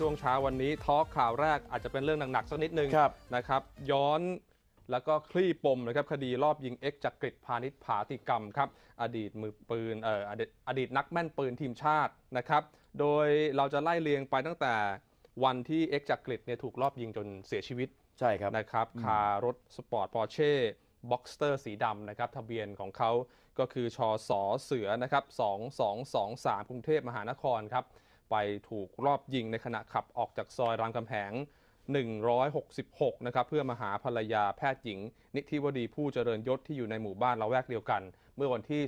ช่วงเช้าวันนี้ทอล์กข่าวแรกอาจจะเป็นเรื่องหนักๆสักนิดนึงครับนะครับ ย้อนแล้วก็คลี่ปมนะครับคดีรอบยิงเอ็กซ์จักริดพาณิชย์ผาติกรรมครับ อดีตมือปืนเอ่ออดีตอดีตนักแม่นปืนทีมชาตินะครับ โดยเราจะไล่เรียงไปตั้งแต่วันที่เอ็กซ์จักริดเนี่ยถูกรอบยิงจนเสียชีวิตใช่ครับนะครับคารถสปอร์ตปอร์เช่บ็อกสเตอร์สีดำนะครับ ทะเบียนของเขาก็คือชอสอเสือนะครับ2223กรุงเทพมหานครครับ ไปถูกรอบยิงในขณะขับออกจากซอยรามคำแหง 166 นะครับ เพื่อมาหาภรรยาแพทย์หญิง นิธิวดีผู้เจริญยศที่อยู่ในหมู่บ้านละแวกเดียวกัน เมื่อวันที่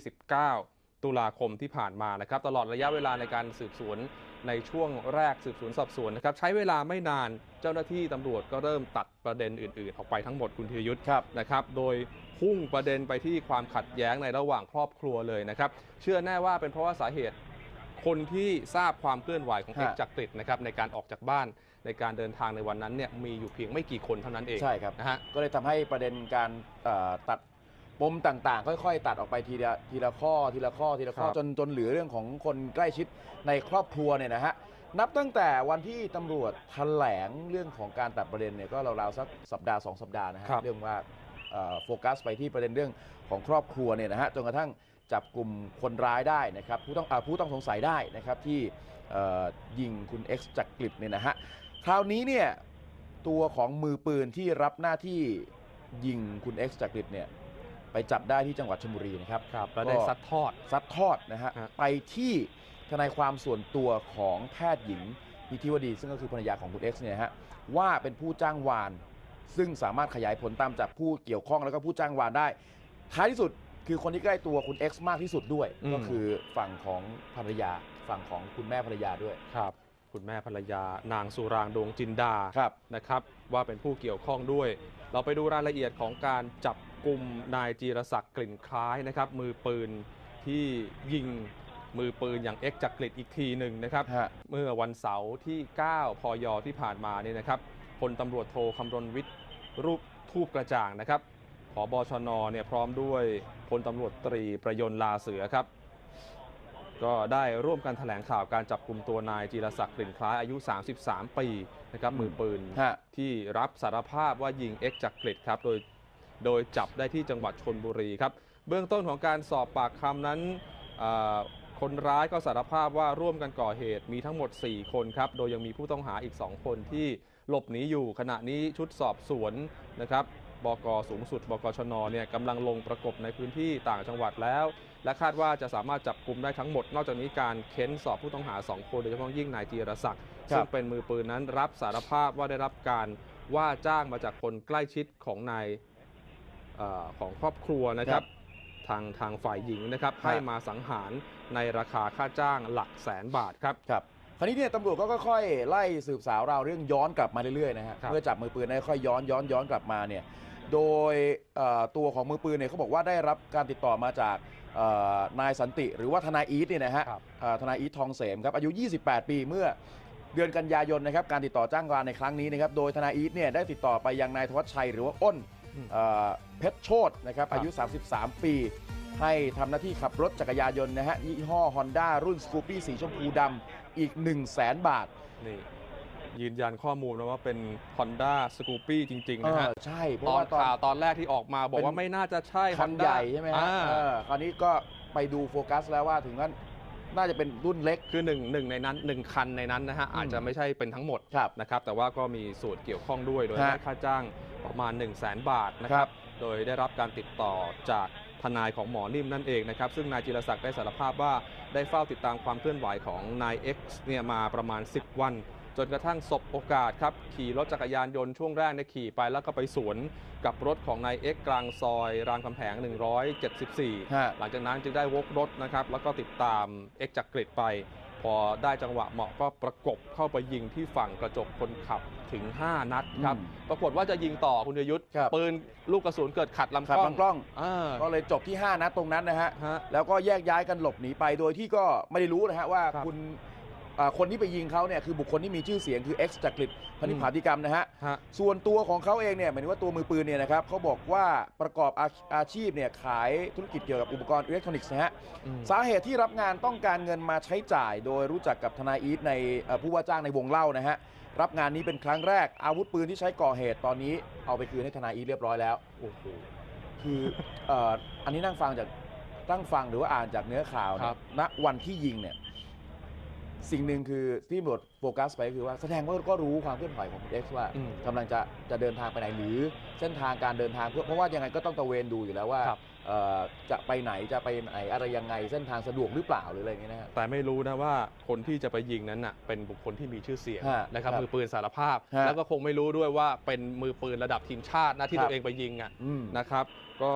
19 ตุลาคมที่ผ่านมานะครับ ตลอดระยะเวลาในการสืบสวนในช่วงแรกสืบสวนสอบสวนนะครับ ใช้เวลาไม่นานเจ้าหน้าที่ตำรวจก็เริ่มตัดประเด็นอื่นๆ ออกไปทั้งหมดคุณธีรยุทธ์ครับนะครับ โดยพุ่งประเด็นไปที่ความขัดแย้งในระหว่างครอบครัวเลยนะครับ เชื่อแน่ว่าเป็นเพราะว่าสาเหตุ คนที่ทราบความเคลื่อนไหวของฮะเอกจักริดนะครับในการออกจากบ้านในการเดินทางในวันนั้นเนี่ยมีอยู่เพียงไม่กี่คนเท่านั้นเองใช่ครับนะฮะก็เลยทำให้ประเด็นการเอ่อตัดปมต่างๆ ค่อยๆ ตัดออกไปทีละทีละข้อทีละข้อทีละข้อครับจนจนเหลือเรื่องของคนใกล้ชิดในครอบครัวเนี่ยนะฮะนับตั้งแต่วันที่ตำรวจแถลงเรื่องของการตัดประเด็นเนี่ยก็ราวๆสักสัปดาห์สองสัปดาห์นะฮะครับเรื่องว่าเอ่อโฟกัสไปที่ประเด็นเรื่องของครอบครัวเนี่ยนะฮะจนกระทั่ง จับกลุ่มคนร้ายได้นะครับผู้ต้องอาผู้ต้องสงสัยได้นะครับที่เอ่อยิงคุณ X จากกลิบเนี่ยนะฮะคราวนี้เนี่ยตัวของมือปืนที่รับหน้าที่ยิงคุณ X จากกริดเนี่ยไปจับได้ที่จังหวัดชลบุรีนะครับครับแล้วได้ก็ซัดทอดซัดทอดนะฮะฮะไปที่ทนายความส่วนตัวของแพทย์หญิงนิธิวดี ซึ่งก็คือภรรยาของคุณ X เนี่ยนะฮะว่าเป็นผู้จ้างวาน ซึ่งสามารถขยายผลตามจับผู้เกี่ยวข้องแล้วก็ผู้จ้างวานได้ ท้ายที่สุด คือคนที่ใกล้ตัวคุณ X มากที่สุดด้วย อืม ก็คือฝั่งของภรรยา ฝั่งของคุณแม่ภรรยาด้วยครับ คุณแม่ภรรยานางสุรางดวงจินดา ครับ นะครับว่าเป็นผู้เกี่ยวข้องด้วย เราไปดูรายละเอียดของการจับกลุ่มนายจีรศักดิ์กลิ่นคล้ายนะครับมือปืนที่ยิงมือปืนอย่างเอ็กจักริดอีกทีหนึ่งนะครับ ฮะ เมื่อวันเสาร์ที่ 9 พย ที่ผ่านมาเนี่ยนะครับพลตำรวจโทคำรณวิทย์รูปทูปกระจ่างนะครับผ บชนเนี่ยพร้อมด้วยพลตำรวจตรีประยนต์ลาเสือครับ ก็ได้ร่วมกันแถลงข่าวการจับกลุ่มตัวนายจีรศักดิ์กลิ่นคล้ายอายุ 33 ปีนะครับมือปืนฮะที่รับสารภาพว่ายิงเอ็กจักริดครับโดยโดยจับได้ที่จังหวัดชนบุรีครับ เบื้องต้นของการสอบปากคำนั้นอ่าคนร้ายก็สารภาพว่าร่วมกันก่อเหตุมีทั้งหมด 4 คนครับ โดยยังมีผู้ต้องหาอีก 2 คนที่หลบหนีอยู่ขณะนี้ชุดสอบสวนนะครับ บกสูงสุด บกชนเนี่ยกำลังลงประกบในพื้นที่ต่างจังหวัดแล้ว และคาดว่าจะสามารถจับกลุ่มได้ทั้งหมด นอกจากนี้การเค้นสอบผู้ต้องหา 2 คนโดยเฉพาะยิ่งนายจีรศักดิ์ครับซึ่งเป็นมือปืนนั้นรับสารภาพว่าได้รับการว่าจ้างมาจากคนใกล้ชิดของนายเออของครอบครัวนะครับทางทางฝ่ายหญิงนะครับครับให้มาสังหารในราคาค่าจ้างหลักแสนบาทครับครับคราวนี้เนี่ยตำรวจก็ค่อยๆไล่สืบสาวราวเรื่องย้อนกลับมาเรื่อยๆนะฮะครับเมื่อจับมือปืนได้ค่อยย้อนย้อนย้อนกลับมาเนี่ย โดยเอ่อตัวของมือปืนเนี่ยเขาบอกว่าได้รับการติดต่อมาจากเอ่อนายสันติหรือว่าทนายอีทเนี่ยนะฮะครับเอ่อทนายอีททองเสมครับอายุ 28 ปีเมื่อเดือนกันยายนนะครับการติดต่อจ้างงานในครั้งนี้นะครับโดยทนายอีทเนี่ยได้ติดต่อไปยังนายธวัชชัย หรือว่าอ้นอืมเอ่อเพชรโชตนะครับครับอายุ 33 ปี ให้ทำหน้าที่ขับรถจักรยานยนต์นะฮะยี่ห้อ Honda รุ่นสกูปี้สีชมพูดำอีก 1 0 0 0 0แสนบาทนี่ ยืนยันข้อมูลนะว่าเป็น Honda Scoopy จริง ๆ นะฮะ เออใช่ เพตราะอนว่าตอน ข่าวตอนแรกที่ออกมาบอกว่าเป็น ไม่น่าจะใช่ คัน Honda ใหญ่ใช่ไหมฮะอ่าเออคราวนี้ก็ไปดูโฟกัสแล้วว่าถึงนั้นน่าจะเป็นรุ่นเล็ก คือหนึ่งหนึ่งในนั้นหนึ่งคันในนั้นนะฮะอืมอาจจะไม่ใช่เป็นทั้งหมด ครับ นะครับแต่ว่าก็มีส่วนเกี่ยวข้องด้วยโดยฮะได้ค่าจ้างประมาณ 1 0 0 0 0แบาทนะคครัรับบ โดยได้รับการติดต่อจากทนายของหมอนิ่มนั่นเองนะครับ ซึ่งนายจิรศักดิ์ได้สารภาพว่าได้เฝ้าติดตามความเคลื่อนไหวของนาย X เนี่ยมาประมาณ 10 วัน จนกระทั่งสบโอกาสครับ ขี่รถจักรยานยนต์ช่วงแรกเนี่ยขี่ไปแล้วก็ไปสวนกับรถของนาย X กลางซอย รามคำแหง 174ฮะหลังจากนั้นจึงได้วกรถนะครับ แล้วก็ติดตามเอ็กจักริดไป พอได้จังหวะเหมาะก็ประกบเข้าไปยิงที่ฝั่งกระจกคนขับถึง 5 นัดครับอืมปรากฏว่าจะยิงต่อคุณยยุทธครับปืนลูกกระสุนเกิดขัดลำขับกล้องลำกล้องอ่าก็เลยจบที่ 5 นัดตรงนั้นนะฮะฮะแล้วก็แยกย้ายกันหลบหนีไปโดยที่ก็ไม่ได้รู้นะฮะว่าครับคุณ อ่าคนที่ไปยิงเขาเนี่ยคือบุคคลที่มีชื่อเสียงคือ X จักริดพนิษฐ์อืมผาธิกรรมนะฮะ ฮะ ส่วนตัวของเขาเองเนี่ยหมายถึงว่าตัวมือปืนเนี่ยนะครับเขาบอกว่าประกอบอาอาชีพเนี่ยขายธุรกิจเกี่ยวกับอุปกรณ์อิเล็กทรอนิกส์นะฮะ อืม สาเหตุที่รับงานต้องการเงินมาใช้จ่าย โดยรู้จักกับทนายอีทในเอ่อผู้ว่าจ้างในวงเล่านะฮะ รับงานนี้เป็นครั้งแรกอาวุธปืนที่ใช้ก่อเหตุตอนนี้เอาไปคืนให้ทนายอีทเรียบร้อยแล้ว โอ้โห คือเอ่ออันนี้นั่งฟังจากตั้งฟังหรือว่าอ่านจากเนื้อข่าวคเนี่รัยบณวันที่ยิงเนี่ย สิ่งหนึ่งคือที่ตำรวจโฟกัสไปคือว่าแสดงว่าก็รู้ความเคลื่อนไหวของคุณเอ็กซ์ว่าอืมกำลังจะจะเดินทางไปไหนหรือเส้นทางการเดินทางเพื่อเพราะว่ายังไงก็ต้องตระเวนดูอยู่แล้วว่าครับ เอ่อจะไปไหนจะไปไหนอะไรยังไงเส้นทางสะดวกหรือเปล่าหรืออะไรอย่างเงี้ยนะฮะ แต่ไม่รู้นะว่าคนที่จะไปยิงนั้นน่ะเป็นบุคคลที่มีชื่อเสียงฮะนะครับครับมือปืนสารภาพ ฮะแล้วก็คงไม่รู้ด้วยว่าเป็นมือปืนระดับทีมชาตินะที่ครับตัวเองไปยิงอะอืม นะครับ ก็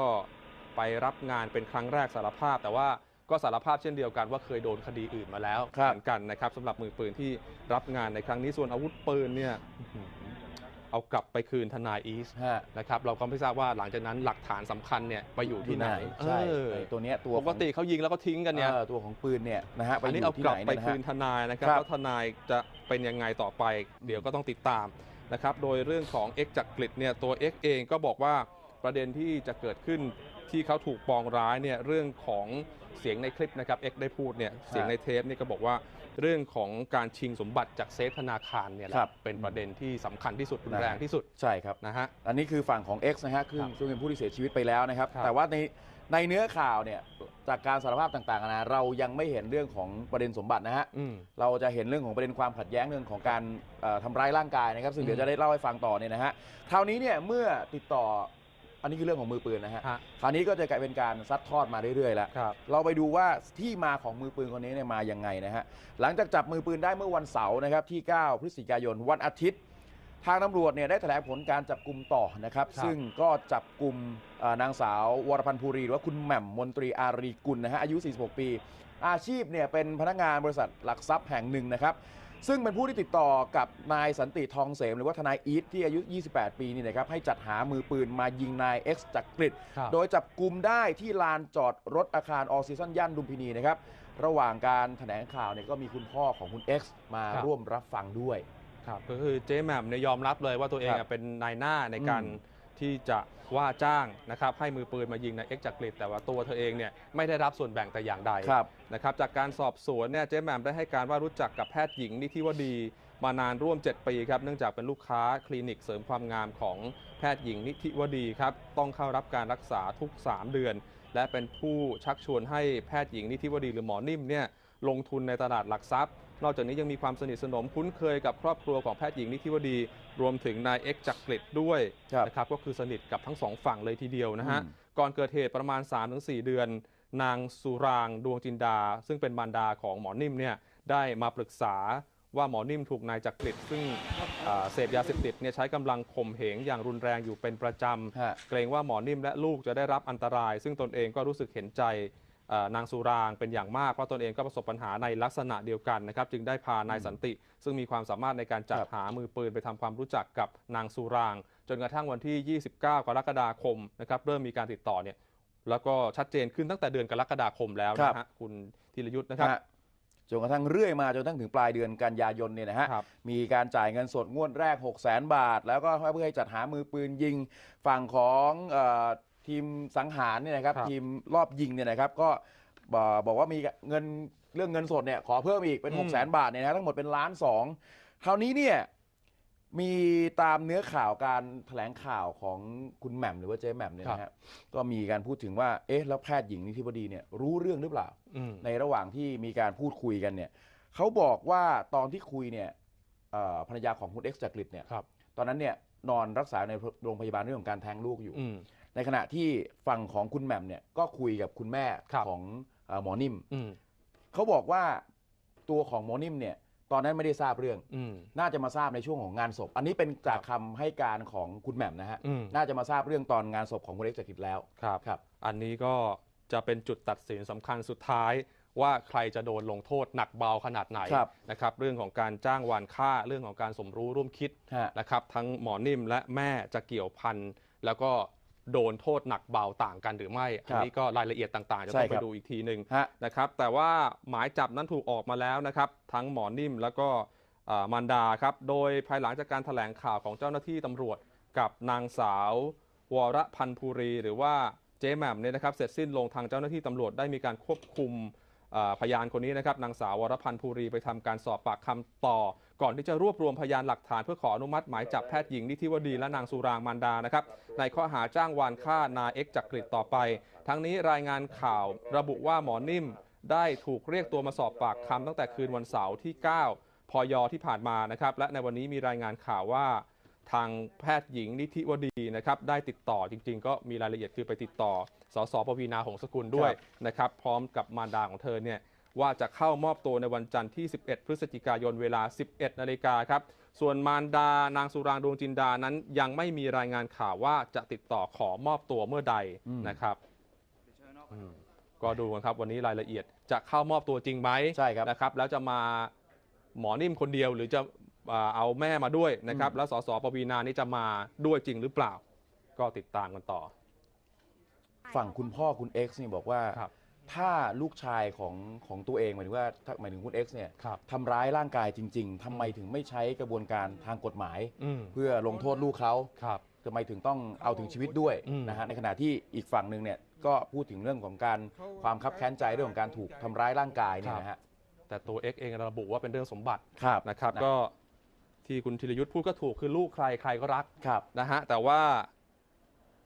ไปรับงานเป็นครั้งแรกสารภาพ แต่ว่า ก็สารภาพเช่นเดียวกันว่าเคยโดนคดีอื่นมาแล้วครับ เหมือนกันนะครับสำหรับมือปืนที่รับงานในครั้งนี้ส่วนอาวุธปืนเนี่ยอื้อหือเอากลับไปคืนทนายอีสฮะนะครับเราก็ไม่ทราบว่าหลังจากนั้นหลักฐานสำคัญเนี่ยไปอยู่ที่ไหนใช่เออไอ้ตัวเนี้ยตัวปกติเขายิงแล้วก็ทิ้งกันเนี่ยเออตัวของปืนเนี่ยนะฮะไปอันนี้อเอายู่ที่กลับไหนไปเนี่ยนะคืฮะ นทนายนะครับครับ แล้วทนายจะเป็นยังไงต่อไป เดี๋ยวก็ต้องติดตามนะครับ โดยเรื่องของ X จากกฤษเนี่ยตัว X เองก็บอกว่าประเด็นที่จะเกิดขึ้นที่เขาถูกปองร้ายเนี่ยเรื่องของ เสียงในคลิปนะครับ X ได้พูดเนี่ยเสียงในเทปนี่ก็บอกว่าเรื่องของการชิงสมบัติจากเซฟธนาคารเนี่ยแหละครับเป็นประเด็นที่สำคัญที่สุดรุนนะแรงที่สุดใช่ครับ นะฮะ อันนี้คือฝั่งของ X นะฮะคือครับซึ่งเป็นผู้ที่เสียชีวิตไปแล้วนะครับ ครับ แต่ว่าในในเนื้อข่าวเนี่ยจากการสารภาพต่างๆนะเรายังไม่เห็นเรื่องของประเด็นสมบัตินะฮะ อืม เราจะเห็นเรื่องของประเด็นความขัดแย้งเรื่องของการเอ่อทำร้ายร่างกายนะครับ ซึ่งเดี๋ยวอืมจะได้เล่าให้ฟังต่อเนี่ยนะฮะคราวนี้เนี่ยเมื่อติดต่อ อันนี้คือเรื่องของมือปืนนะฮะ ฮะ คราวนี้ก็จะกลายเป็นการซัดทอดมาเรื่อยๆแล้ว ครับ เราไปดูว่าที่มาของมือปืนคนนี้เนี่ยมายังไงนะฮะ หลังจากจับมือปืนได้เมื่อวันเสาร์นะครับที่ 9 พฤศจิกายนวันอาทิตย์ ทางตำรวจเนี่ยได้แถลงผลการจับกลุ่มต่อนะครับ ครับ ซึ่งก็จับกลุ่มเอ่อนางสาววรพันธ์ภูรีหรือว่าคุณแหม่มมนตรีอารีกุลนะฮะอายุ 46 ปี อาชีพเนี่ยเป็นพนักงานบริษัทหลักทรัพย์แห่งหนึ่งนะครับ ซึ่งเป็นผู้ที่ติดต่อกับนายสันติทองเสมหรือว่าทนายอีทที่อายุ 28 ปีนี่นะครับให้จัดหามือปืนมายิงนาย X จักกริดครับโดยจับกลุ่มได้ที่ลานจอดรถอาคารออซีซันย่านลุมพินีนะครับระหว่างการแถลงข่าวเนี่ยก็มีคุณพ่อของคุณ X มาครับร่วมรับฟังด้วยครับก็คือเจ๊แหม่มเนี่ยยอมรับเลยว่าตัวเองครัอะบเป็นนายหน้าในการอืม ที่จะว่าจ้างนะครับให้มือปืนมายิงในเอ็กจักริดแต่ว่าตัวเธอเองเนี่ยไม่ได้รับส่วนแบ่งแต่อย่างใดครับ นะครับจากการสอบสวนเนี่ยเจ๊แหม่มได้ให้การว่ารู้จักกับแพทย์หญิงนิธิวดีมานานร่วม 7 ปีครับเนื่องจากเป็นลูกค้าคลินิกเสริมความงามของแพทย์หญิงนิธิวดีครับต้องเข้ารับการรักษาทุก 3 เดือน และเป็นผู้ชักชวนให้แพทย์หญิงนิธิวดีหรือหมอนิ่มเนี่ยลงทุนในตลาดหลักทรัพย์ นอกจากนี้ยังมีความสนิทสนมคุ้นเคยกับครอบครัวของแพทย์หญิงนิธิวดี รวมถึงนายเอ็กจักริดด้วยครับนะครับก็คือสนิทกับทั้งสองฝั่งเลยทีเดียวนะฮะอืมก่อนเกิดเหตุประมาณ 3-4 เดือน นางสุรางดวงจินดา ซึ่งเป็นมารดาของหมอนิ่มเนี่ยได้มาปรึกษาว่าหมอนิ่มถูกนายจักริดซึ่งอ่าเสพยาเสพติดเนี่ยใช้กำลังข่มเหงอย่างรุนแรงอยู่เป็นประจำฮะเกรงว่าหมอนิ่มและลูกจะได้รับอันตราย ซึ่งตนเองก็รู้สึกเห็นใจเอ่อ นางสุรางเป็นอย่างมาก เพราะตนเองก็ประสบปัญหาในลักษณะเดียวกันนะครับ จึงได้พานายสันติ ซึ่งมีความสามารถในการจัดครับหามือปืนไปทำความรู้จักกับนางสุราง จนกระทั่งวันที่ 29 กรกฎาคมนะครับเริ่มมีการติดต่อเนี่ยแล้วก็ชัดเจนขึ้นตั้งแต่เดือนกรกฎาคมแล้วนะฮะคุณธีรยุทธ์นะครับฮะจนกระทั่งเรื่อยมาจนกระทั่งถึงปลายเดือนกันยายนเนี่ยนะฮะครับมีการจ่ายเงินสดงวดแรก 6 0 0 0 0 0 บาท แล้วก็เพื่อให้จัดหามือปืนยิงฝั่งของเออ ทีมสังหารเนี่ยนะครับ ครับ ทีมรอบยิงเนี่ยนะครับ ก็บอกบอกว่ามีเงินเรื่องเงินสดเนี่ยขอเพิ่มอีกเป็น6 0 0 0 0 0บาทเนี่ยนะทั้งหมดเป็นล้านสองคราวนี้เนี่ยมีตามเนื้อข่าวการแถลงข่าวของคุณแหม่มหรือว่าเจ๊แหม่มเนี่ยนะฮะก็มีการพูดถึงว่าเอ๊ะแล้วแพทย์หญิงนิธิบดีเนี่ยรู้เรื่องหรือเปล่า อืมในระหว่างที่มีการพูดคุยกันเนี่ยเขาบอกว่าตอนที่คุยเนี่ยเอ่อภรรยาของคุณเอ็กซ์จักริดเนี่ย ครับ ตอนนั้นเนี่ยนอนรักษาในโรงพยาบาลเรื่องของการแท้งลูกอยู่ อืม ในขณะที่ฝั่งของคุณแหม่มเนี่ยก็คุยกับคุณแม่ครับของเอ่อหมอนิ่มอืมเขาบอกว่าตัวของหมอนิ่มเนี่ยตอนนั้นไม่ได้ทราบเรื่อง อืมน่าจะมาทราบในช่วงของงานศพ อันนี้เป็นจากคำให้การของคุณแหม่มนะฮะอืมน่าจะมาทราบเรื่องตอนงานศพของคุณเอ็กซ์จักริดแล้ว ครับ ครับ อันนี้ก็จะเป็นจุดตัดสินสำคัญสุดท้ายว่าใครจะโดนลงโทษหนักเบาขนาดไหนครับ นะครับเรื่องของการจ้างวานฆ่าเรื่องของการสมรู้ร่วมคิดฮะ นะครับทั้งหมอนิ่มและแม่จะเกี่ยวพันแล้วก็ โดนโทษหนักเบาต่างกันหรือไม่ อันนี้ก็รายละเอียดต่างๆ จะใช่ต้องคไปรับดูอีกทีหนึ่งฮะนะครับ แต่ว่าหมายจับนั้นถูกออกมาแล้วนะครับ ทั้งหมอนิ่มแล้วก็อ่ามารดาครับ โดยภายหลังจากการถแถลงข่าวของเจ้าหน้าที่ตำรวจกับนางสาว วรพันธ์ภูรี หรือว่าเจ๊แหม่มเนี่ยนะครับ เสร็จสิ้นลงทางเจ้าหน้าที่ตำรวจได้มีการควบคุมอ่า พยานคนนี้นะครับนางสาววรพันธ์ภูรีไปทำการสอบปากคำต่อ ก่อนที่จะรวบรวมพยานหลักฐานเพื่อขออนุมัติหมายจับแพทย์หญิงนิธิวดีและนางสุรางมารดานะครับในข้อหาจ้างวานฆ่านายเอ็กจักริดต่อไป ทั้งนี้รายงานข่าวระบุว่าหมอนิ่ม ได้ถูกเรียกตัวมาสอบปากคำตั้งแต่คืนวันเสาร์ที่ 9 พยที่ผ่านมานะครับและในวันนี้มีรายงานข่าวว่า ทางแพทย์หญิงนิธิวดี นะครับได้ติดต่อจริง ๆ ก็มีรายละเอียดคือไปติดต่อสสปวีนาหงสกุลด้วยนะครับพร้อมกับมารดาของเธอเนี่ยว่าจะเข้ามอบตัวในวันจันทร์ที่ 11 พฤศจิกายนเวลา 11 นาฬิกาครับ ส่วนมารดานางสุรางดวงจินดานั้น ยังไม่มีรายงานข่าวว่าจะติดต่อขอมอบตัวเมื่อใดอืมนะครับอืมก็ดูกันครับวันนี้รายละเอียดจะเข้ามอบตัวจริงไหมใช่ครับนะครับ แล้วจะมาหมอนิ่มคนเดียวหรือจะอ่า เอาแม่มาด้วยนะครับอืมแล้วสสปวีนานี่จะมาด้วยจริงหรือเปล่า ก็ติดตามกันต่อ ฝั่งคุณพ่อคุณ X นี่บอกว่า ครับถ้าลูกชายของของตัวเองหมายถึงว่าถ้าหมายถึงคุณ X เนี่ยครับ ทำร้ายร่างกายจริง ๆทำไมถึงไม่ใช้กระบวนการทางกฎหมาย อืมเพื่อลงโทษลูกเขาครับ ทำไมถึงต้องเอาถึงชีวิตด้วยอืม นะฮะในขณะที่อีกฝั่งหนึ่งเนี่ยก็พูดถึงเรื่องของการความคับแค้นใจเรื่องของการถูกทำร้ายร่างกายเนี่ยนะฮะแต่ตัว X เองระบุว่าเป็นเรื่องสมบัติครับ นะครับ นะ ก็ ที่คุณธีรยุทธ์พูดก็ถูกคือลูกใครใครก็รักครับนะฮะแต่ว่า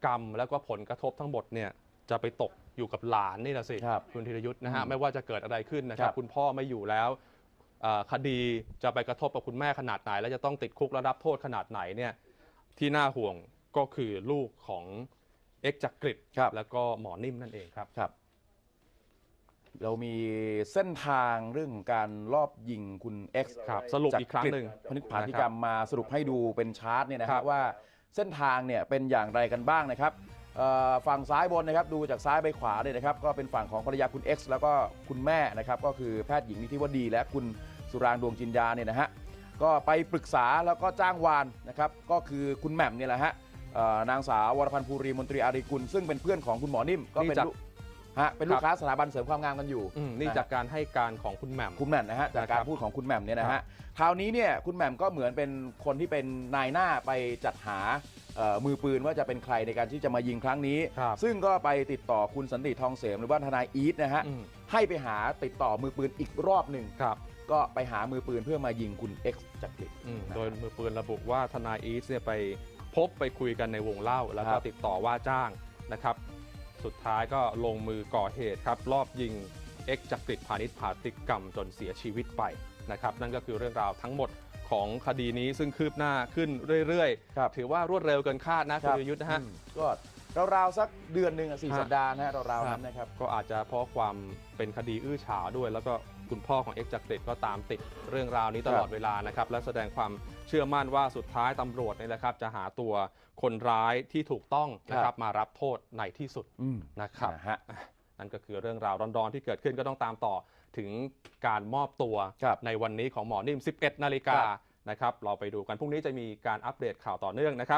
กรรมแล้วก็ผลกระทบทั้งหมดเนี่ยจะไปตกอยู่กับหลานนี่แหละสิครับคุณธีรยุทธ์นะฮะอืมไม่ว่าจะเกิดอะไรขึ้นนะครับ ครับ คุณพ่อไม่อยู่แล้วเอ่อคดีจะไปกระทบกับคุณแม่ขนาดไหน และจะต้องติดคุกและรับโทษขนาดไหนเนี่ยที่น่าห่วงก็คือลูกของเอ็กซ์จักริดครับ แล้วก็หมอนิ่มนั่นเองครับ ครับ เรามีเส้นทางเรื่องของการลอบยิงคุณ X ครับสรุปอีกครั้งหนึ่งพนิษฐาธิกรรมมาสรุปให้ดูเป็นชาร์ตเนี่ยนะคครัรับบ ว่าเส้นทางเนี่ยเป็นอย่างไรกันบ้างนะครับเอ่อฝั่งซ้ายบนนะครับดูจากซ้ายไปขวาเลยนะครับก็เป็นฝั่งของภรรยาคุณ X แล้วก็คุณแม่นะครับก็คือแพทย์หญิงนิธิวดีและคุณสุรางค์ดวงจินดาเนี่ยนะฮะก็ไปปรึกษาแล้วก็จ้างวานนะครับก็คือคุณแหม่มเนี่ยแหละฮะเอ่อนางสาววรพันธ์ภูรีมนตรีอารีกุลซึ่งเป็นเพื่อนของคุณหมอนิ่มก็เป็นนี่จากลูก ฮะเป็นลูกค้าสถาบันเสริมความงามกันอยู่อืมนี่ะฮะจากการให้การของคุณแหม่ม คุณแหม่มนะฮะจากการนะครับพูดของคุณแหม่มเนี่ยนะครัฮะบคราวนี้เนี่ยคุณแหม่มก็เหมือนเป็นคนที่เป็นนายหน้าไปจัดหาเอ่อมือปืนว่าจะเป็นใครในการที่จะมายิงครั้งนี้ ครับ ซึ่งก็ไปติดต่อคุณสันติทองเสมหรือว่าทนายอีทนะฮะอืมให้ไปหาติดต่อมือปืนอีกรอบหนึ่งครับก็ไปหามือปืนเพื่อมายิงคุณ X จักริด อืมนะโดยมือปืนระบุว่าทนายอีสเนี่ยไปพบไปคุยกันในวงเล่า แล้วคก็รับติดต่อว่าจ้างนะครับ สุดท้ายก็ลงมือก่อเหตุครับรอบยิงเอ็กจักริดพาณิชย์ผาติกกรรมจนเสียชีวิตไปนะครับนั่นก็คือเรื่องราวทั้งหมดของคดีนี้ซึ่งคืบหน้าขึ้นเรื่อยครับๆถือว่ารวดเร็วเกินคาดนะคคุรัณยุทธนะฮะอืมก็ ราวๆสักเดือนหนึ่งอะสี่ฮะ สัปดาห์นะฮะราวๆครันั้บนนะครับ ก็อาจจะเพราะความเป็นคดีอื้อฉาวด้วย แล้วก็คุณพ่อของเอ็กจักริดก็ตามติดเรื่องราวนี้ตลอดครับเวลานะครับ และแสดงความเชื่อมั่นว่าสุดท้ายตำรวจเนี่ยนะครับ จะหาตัวคนร้ายที่ถูกต้องนะครับมารับโทษในที่สุดอืมนะครับ นะฮะ นั่นก็คือเรื่องราวร้อนๆที่เกิดขึ้นก็ต้องตามต่อถึงการมอบตัวครับในวันนี้ของหมอนิ่ม 11 นาฬิกาครับ นะครับ เราไปดูกันพรุ่งนี้จะมีการอัปเดตข่าวต่อเนื่องนะครับ